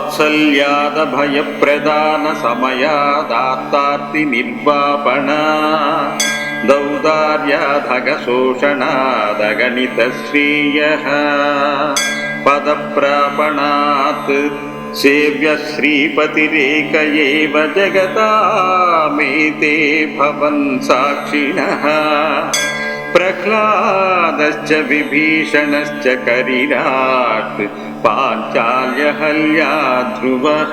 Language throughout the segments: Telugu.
वात्सल्यादभयप्रदानसमयादात्तार्तिनिर्वापणा दौर्दार्यादगशोषणादगणितश्रियः पदप्रापणात् सेव्यश्रीपतिरेक एव जगतामेते भवन् साक्षिणः प्रह्लादश्च विभीषणश्च करिराट् సాక్షిణः ప్రహ్లాదశ్చ విభీషణశ్చ కరిరాట్ పాంచాల్యహల్యా ధ్రువः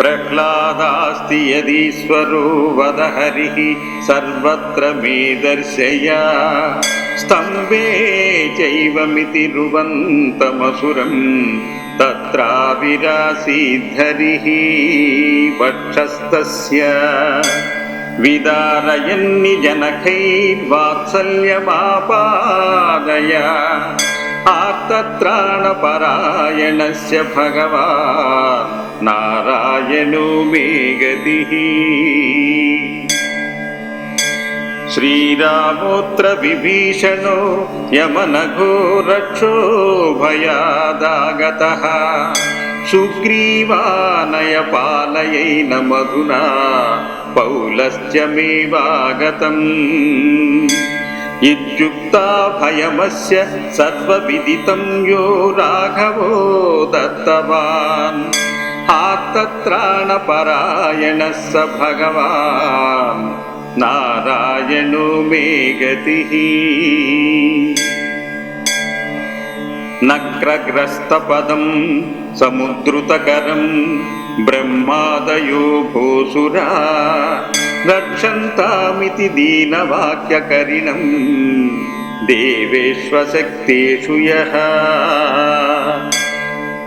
ప్రహ్లాదాస్తి యదీశ్వరో వద హరిः సర్వత్ర మే దర్శయ స్తంభే చైవమితి రువంతమసురం తత్రావిరాసీద్ధరిः వక్షస్తస్య విదారయన్ని జనకైర్వాత్సల్యమాపాదయ ఆర్తత్రాణపరాయణస్య భగవాన్ నారాయణో మే గతిः శ్రీరామోత్ర విభీషణో యమనఘో రక్షో భయాదాగతः సుగ్రీవానయ పాలయైన మధునా పౌలశ్చమేవాగతం ఇత్యుక్తా భయమస్య సర్వవిదితం యో రాఘవో దత్తవాన్ ఆర్తత్రాణపరాయణः స భగవాన్ నారాయణో మే గతిः నక్రగ్రస్తపదం సముద్రుతకరం బ్రహ్మాదయో భూసురా రక్షంతామితి దీనవాక్యకరిణం దేవేష్వశక్తేషు యః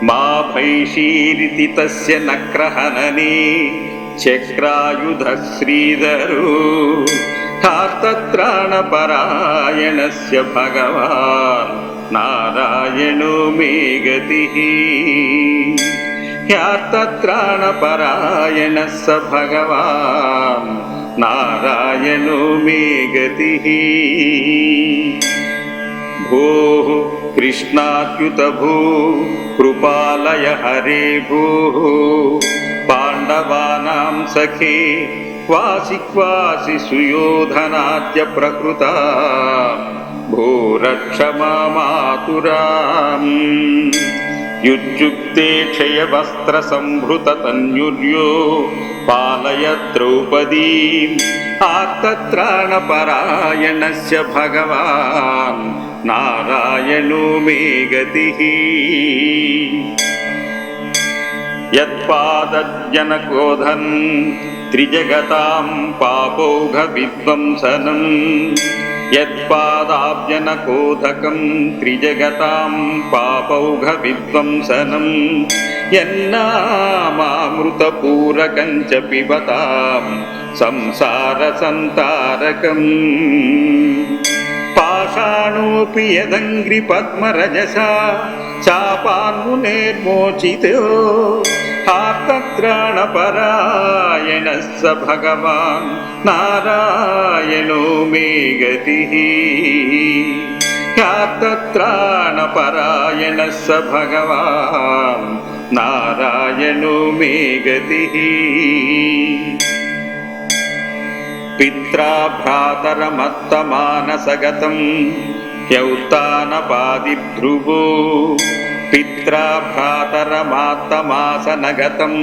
మా భైషీరితి తస్య ह्यार्तत्राणपरायणः स भगवान् नारायणो मे गतिः। भोः कृष्णात्युतभू कृपालय हरे भूः। पाण्डवानां सखे क्वासि क्वासि सुयोधनाद्य प्रकृता भोरक्षमा मातुराम् పాండవానాం సఖే క్వాసి క్వాసి సుయోధనాద్య ప్రకృత భూరక్ష మాతురాం యుజ్యుక్తే క్షయవస్త్ర సంభృత తన్యుర్యో పాలయ ద్రౌపదీం పాపౌఘ విధ్వంసనం యత్పాదాబ్జనకోధకం త్రిజగతాం పాపౌఘ విధ్వంసనం యన్నామామృతపూరకం చ పిబతాం సంసార సంతారకం పాషాణోపి యదంగ్రి పద్మరజసా చాపాన్మునేర్మోచితో ఆర్తత్రాణపరాయణः స భగవాన్ నారాయణో మే గతిः ఆర్తత్రాణపరాయణः స భగవాన్ నారాయణో మే గతిः పిత్రా భ్రాతరమత్తమానసగతం హ్యౌతానపాదిధ్రువో పిత్రా భ్రాతరమాత్తమాసనగతం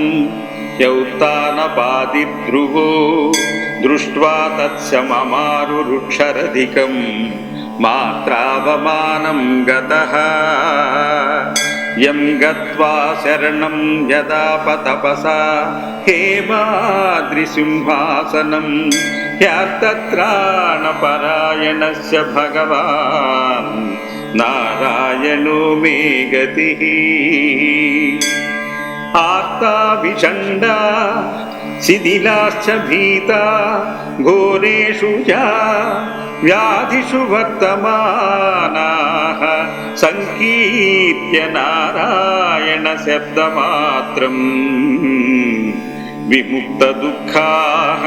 హ్యౌతానపాదిధ్రువో దృష్ట్వా తత్సమమారురుక్షరధికం మాత్రావమానం గత. యం గత్వా శరణం యదాపతపసా హేమాద్రిసింహాసనం హ్యార్తత్రాణపరాయణస్య భగవాన్. నారాయణో మే గతిः. ఆర్తా విషण्डा శిథిలాశ్చ భీతా ఘోరేషు చ వ్యాధిషు వర్తమానాः. సంకీర్త్య నారాయణ శబ్దమాత్రం. విముక్త దుఃఖాः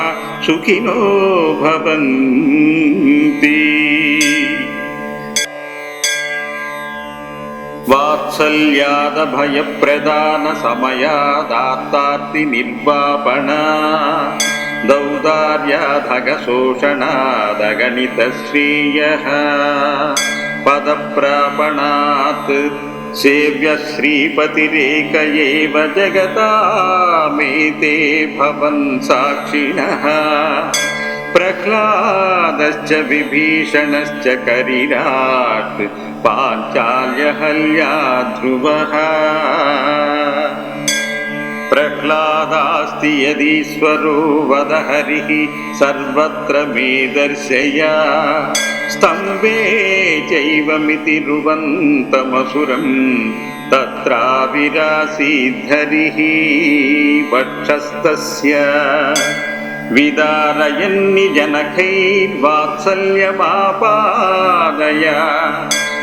वात्सल्यादभयप्रदानसमयादात्तार्तिनिर्वापणा दौदार्याधगशोषणादगणितश्रेयः पदप्रापणात् सेव्यश्रीपतिरेक एव जगतामेते भवन् साक्षिणः। प्रह्लादश्च विभीषणश्च करिराट् జగతామేతే భవన్ సాక్షిణः ప్రహ్లాదశ్చ విభీషణశ్చ కరిరాట్ పాంచాల్యహల్యా ధ్రువः ప్రహ్లాదాస్తి యదీశ్వరో వద హరిः సర్వత్ర మే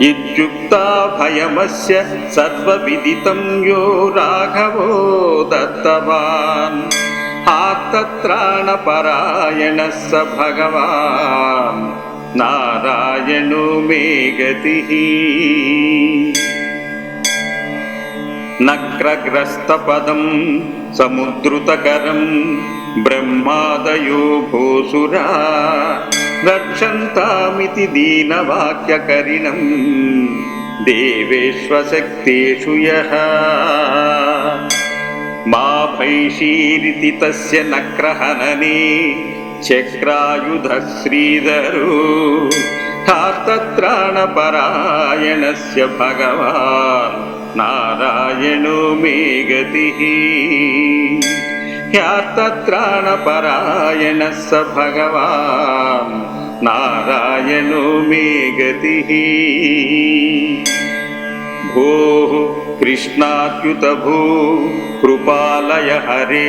శ్రీరామోత్ర విభీషణో యమనఘో రక్షో భయాదాగతः సుగ్రీవానయ పాలయైన మధునా పౌలశ్చమేవాగతम् ఇత్యుక్తా భయమస్య సర్వవిదితం యో రాఘవో దత్తవాన్ ఆర్తత్రాణపరాయణः స భగవాన్ నారాయణో మే గతిः నక్రగ్రస్తపదం సముద్రుతకరం బ్రహ్మాదయో భూసురా రక్షంతామితి దీనవాక్యకరిణం దేవేష్వశక్తేషు యః మా భైషీరితి తస్య నక్రహననే చక్రాయుధ శ్రీధరు హార్తత్రాణపరాయణస్య భగవాన్ నారాయణో మే గతిः హ్యార్తత్రాణపరాయణः స భగవాన్ నారాయణో మే గతిः భోः కృష్ణాచ్యుత భూ కృపాలయ హరే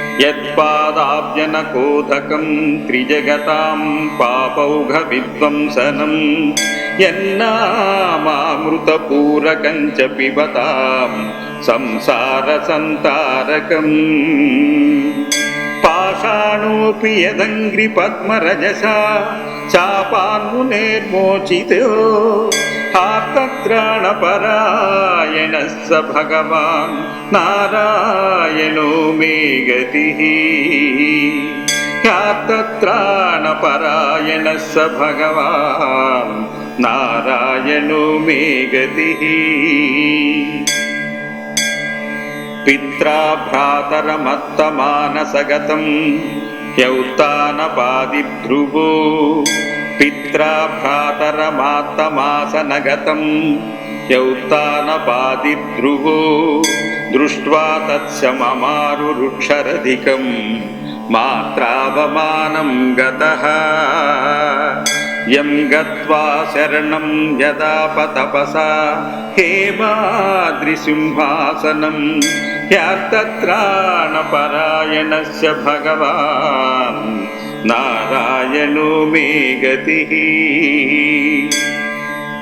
తన్యుర్యో పాలయ ద్రౌపదీం ఆర్తత్రాణపరాయణస్య భగవాన్ నారాయణో మే గతిः యత్పాదజనకోధన్ త్రిజగతాం పాపౌఘ విధ్వంసనం యత్పాదాబ్జనకోధకం త్రిజగతాం పాపౌఘ విధ్వంసనం యన్నామామృతపూరకం చ పిబతాం సంసార సంతారకం పాషాణోపి యదంగ్రి పద్మరజసా చాపాన్మునేర్మోచితో ఆర్తత్రాణపరాయణः స భగవాన్ పిత్రా భ్రాతరమత్తమానసగతం హ్యౌత్నపాదిధ్రువో దృష్ట్వా తత్సమమారుక్షరధికం మాత్రావమానం గత యం గత్వా శరణం యదాపతపసా హేమాద్రిసింహాసనం హ్యార్తత్రాణపరాయణస్య భగవాన్ नारायणो मे गतिः।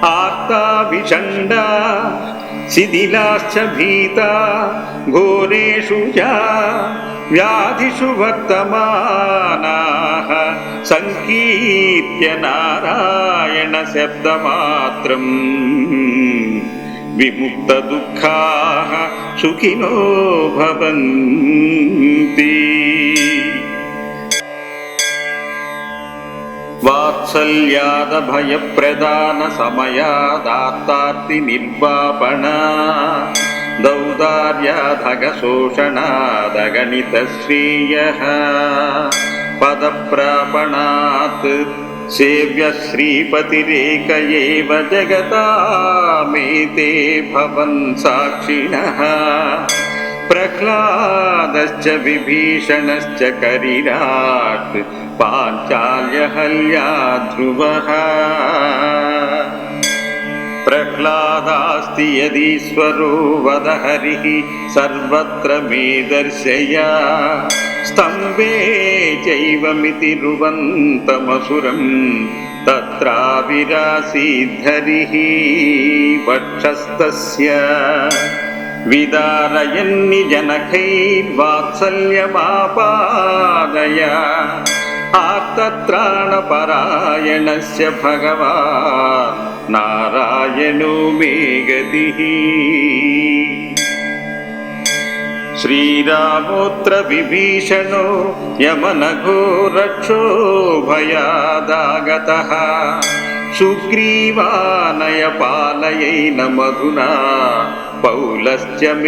आर्ता विषण्डा शिथिलाश्च भीता, घोरेषु या व्याधिषु वर्तमानाः। सङ्कीर्त्य नारायणशब्दमात्रम् विमुक्तदुःखाः सुखिनो भवन्ति। वात्सल्यादभयप्रदानसमयादात्तार्तिनिर्वापणा दौदार्याधगशोषणादगणितश्रियः पदप्रापणात् सेव्यश्रीपतिरेक एव जगतामेते भवन् साक्षिणः। प्रह्लादश्च विभीषणश्च करीरात् पाञ्चाल्यहल्या ध्रुवः प्रह्लादास्ति यदीश्वरो यदीश्ववदहरिः सर्वत्र मे दर्शया। स्तम्भे चैवमिति रुवन्तमसुरं तत्राविरासीद्धरिः वक्षस्तस्य విదారయన్ని జనకైర్వాత్సల్యమాపాదయ ఆర్తత్రాణపరాయణస్య భగవాన్ నారాయణో మే గతిः. శ్రీరామోత్ర విభీషణో యమనఘో రక్షో భయాదాగతः సుగ్రీవానయ పాలయైన మధునా పౌలశ్చమేవాగతम्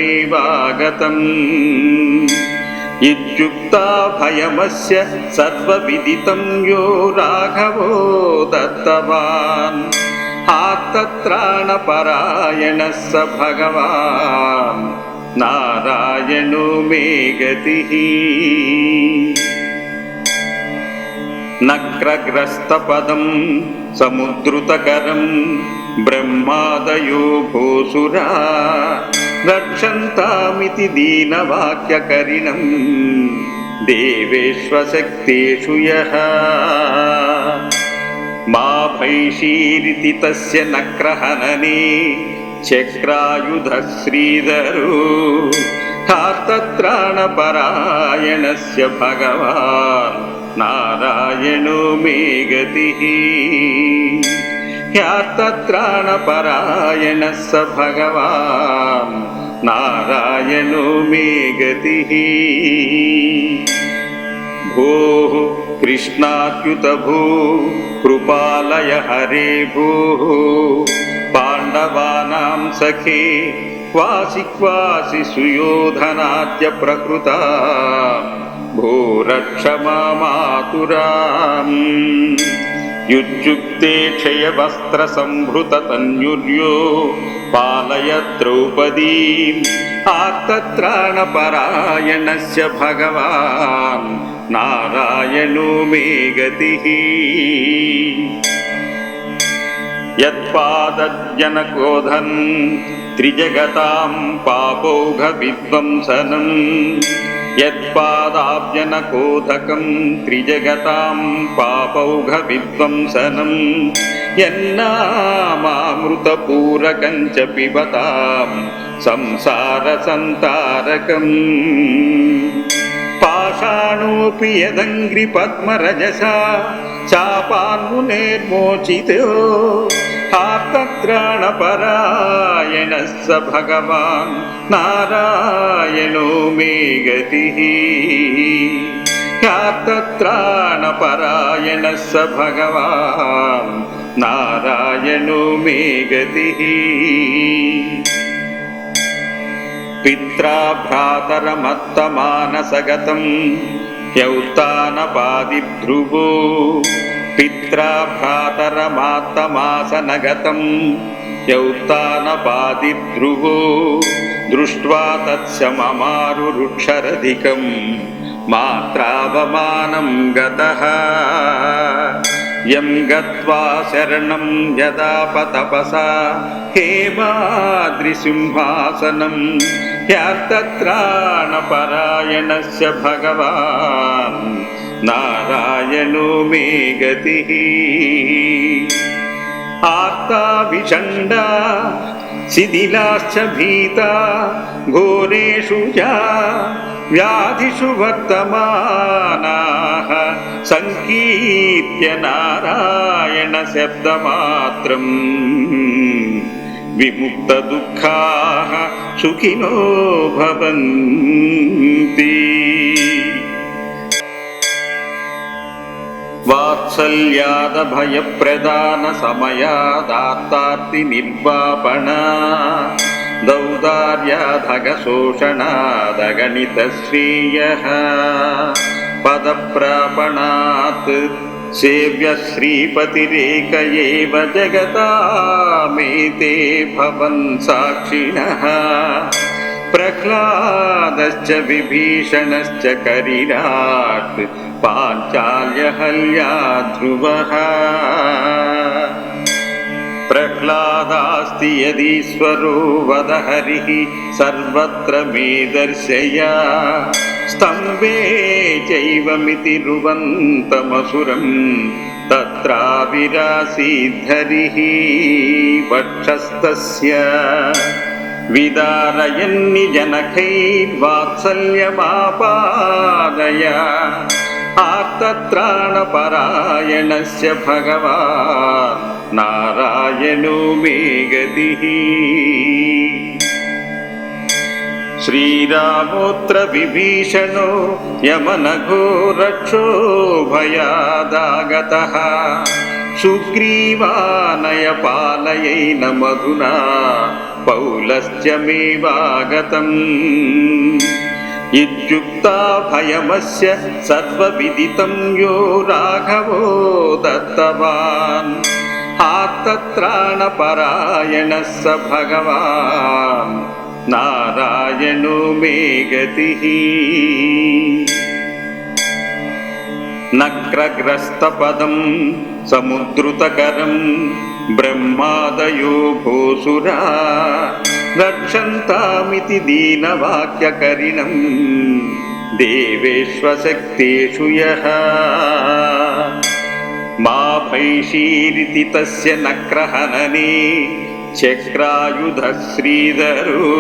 ఇత్యుక్తా భయమస్య సర్వవిదితం యో రాఘవో దత్తవాన్. ఆర్తత్రాణపరాయణः స భగవాన్. నారాయణో మే గతి. నక్రగ్రస్తపదం సముద్రుతకరం బ్రహ్మాదయో భూసురా రక్షంతామితి దీనవాక్యకరిణం దేవేష్వశక్తేషు యః. మా భైషీరితి తస్య నక్రహననే చక్రాయుధ శ్రీధరు హార్తత్రాణపరాయణస్య భగవాన్. నారాయణో మే గతిः హ్యార్తత్రాణపరాయణः స భగవాన్ నారాయణో మే గతిः భోः కృష్ణాచ్యుత భూ కృపాలయ హరే భూः. పాండవానాం సఖే క్వాసి క్వాసి సుయోధనాద్య ప్రకృత భూరక్ష మాతురాం యుజ్యుక్తే క్షయవస్త్ర సంభృత తన్యుర్యో పాలయ ద్రౌపదీం ఆర్తత్రాణపరాయణస్య భగవాన్ నారాయణో మే గతిः యత్పాదజనకోధన్ త్రిజగతాం పాపౌఘ విధ్వంసనం యత్పాదాబ్జనకోధకం త్రిజగతాం పాపౌఘ విధ్వంసనం యన్నామామృతపూరకం చ పిబతాం సంసార సంతారకం పాషాణోపి యదంగ్రి పద్మరజసా చాపాన్మునేర్మోచితో ఆర్తత్రాణపరాయణः స భగవాన్ నారాయణో మే గతిः ఆర్తత్రాణపరాయణः స భగవాన్ నారాయణో మే గతిः పిత్రా భ్రాతరమత్తమానసగతం హ్యౌత్నపాదిధ్రువో పిత్రా భ్రాతరమాత్తమాసనగతం హ్యౌత్నపాదిధ్రువో దృష్ట్వా తత్స్య మమారురుక్షరధికం మాత్రావమానం గతः యం గత్వా శరణం యదాపతపసా హేమాద్రిసింహాసనం హ్యాత్తత్రాణపరాయణస్య భగవాన్ నారాయణో మే గతిः. ఆర్తా విషण्डा శిథిలాశ్చ భీతా ఘోరేషు యా వ్యాధిషు వర్తమానాः. సంకీర్త్య నారాయణ శబ్దమాత్రం. वात्सल्यादभयप्रदानसमयादात्तार्तिनिर्वापणा दौर्दार्यादघशोषणादगणितश्रियः पदप्रापणात् सेव्यश्रीपतिरेक एव जगतामेते भवन् साक्षिणः। प्रह्लादश्च विभीषणश्च करीरात् पाञ्चाल्यहल्या ध्रुवः प्रह्लादास्ति यदीश्वरो वदहरिः सर्वत्र मे दर्शया। स्तम्भे चैवमिति रुवन्तमसुरं तत्राविरासीद्धरिः वक्षस्तस्य వద హరిः సర్వత్ర మే దర్శయ విదారయన్ని జనకైర్వాత్సల్యమాపాదయ ఆర్తత్రాణపరాయణస్య భగవాన్ నారాయణో మే గతిः. శ్రీరామోత్ర విభీషణో యమనఘో రక్షోభయాదాగత సుగ్రీవానయ సుగ్రీవానయ పాలయైన మధునా పౌలశ్చమేవాగతम् ఇత్యుక్తా భయమస్య సర్వవిదితం యో రాఘవో దత్తవాన్. ఆర్తత్రాణపరాయణः స భగవాన్. నారాయణో మే గతిः. నక్రగ్రస్తపదం సముద్రుతకరం బ్రహ్మాదయో భూసురా రక్షంతామితి దీనవాక్యకరిణం దేవేష్వశక్తేషు యః. మా భైషీరితి తస్య నక్రహననే చక్రాయుధ శ్రీధరు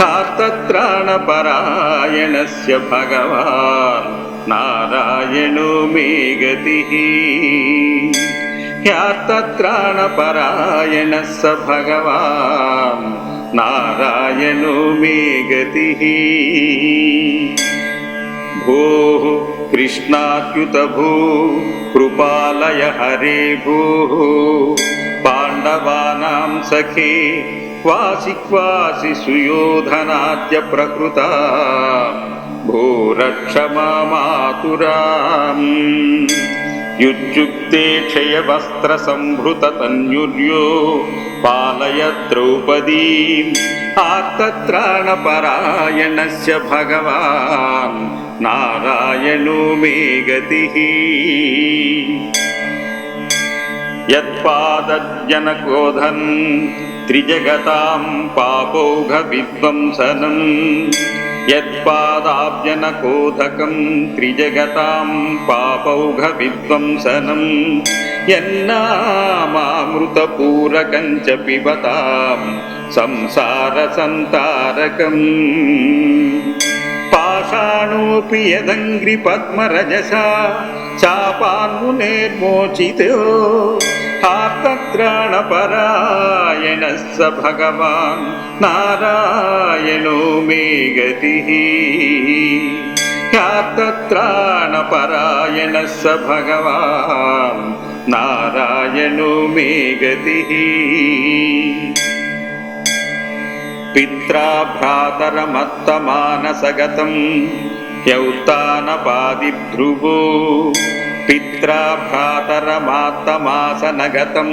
హార్తత్రాణపరాయణస్య భగవాన్. నారాయణో మే గతిः హ్యార్తత్రాణపరాయణः స భగవాన్. నారాయణో మే గతిः భోः కృష్ణాచ్యుత భూ కృపాలయ హరే భూः. పాండవానాం సఖే క్వాసి క్వాసి సుయోధనాద్య ప్రకృత భూరక్ష మాతురాం యుజ్యుక్తే క్షయవస్త్ర సంభృత తన్యుర్యో పాలయ ద్రౌపదీం ఆర్తత్రాణపరాయణస్య భగవాన్ నారాయణో మే గతిः యత్పాదజనకోధన్ త్రిజగతాం పాపౌఘ విధ్వంసనం యత్పాదాబ్జనకోధకం త్రిజగతాం పాపౌఘ విధ్వంసనం యన్నామామృతపూరకం చ పిబతాం సంసార సంతారకం పాషాణోపి యదంగ్రి పద్మరజసా చాపాన్మునేర్మోచితో ఆర్తత్రాణపరాయణः స భగవాన్ నారాయణో మే గతిः. ఆర్తత్రాణపరాయణः స భగవాన్ నారాయణో మే పిత్రా భ్రాతరమాత్తమాసనగతం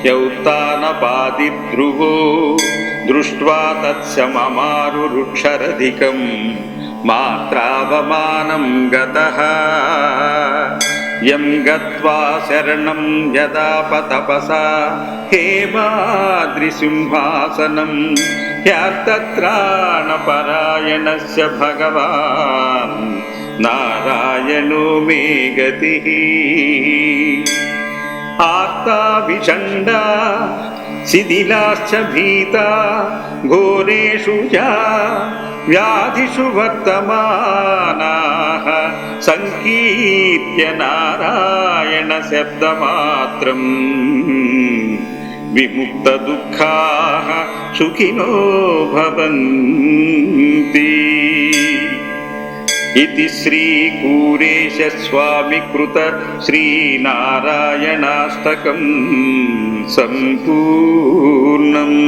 హ్యౌత్నపాదిధ్రువో దృష్ట్వా తత్సమమారుక్షరధికం మాత్రావమానం గత. యం గత్వా శరణం యదాపతపసా హేమాద్రిసింహాసనం హ్యార్తత్రాణపరాయణస్య భగవాన్. నారాయణో మే గతిः. ఆర్తా విషण्डा శిథిలాశ్చ భీతా ఘోరేషు చ వ్యాధిషు వర్తమానాः. సంకీర్త్య నారాయణ శబ్దమాత్రం. విముక్త దుఃఖాः సుఖినో భవంతి. इति श्रीकूरेशस्वामिकृत श्रीनारायणाष्टकम् सम्पूर्णम्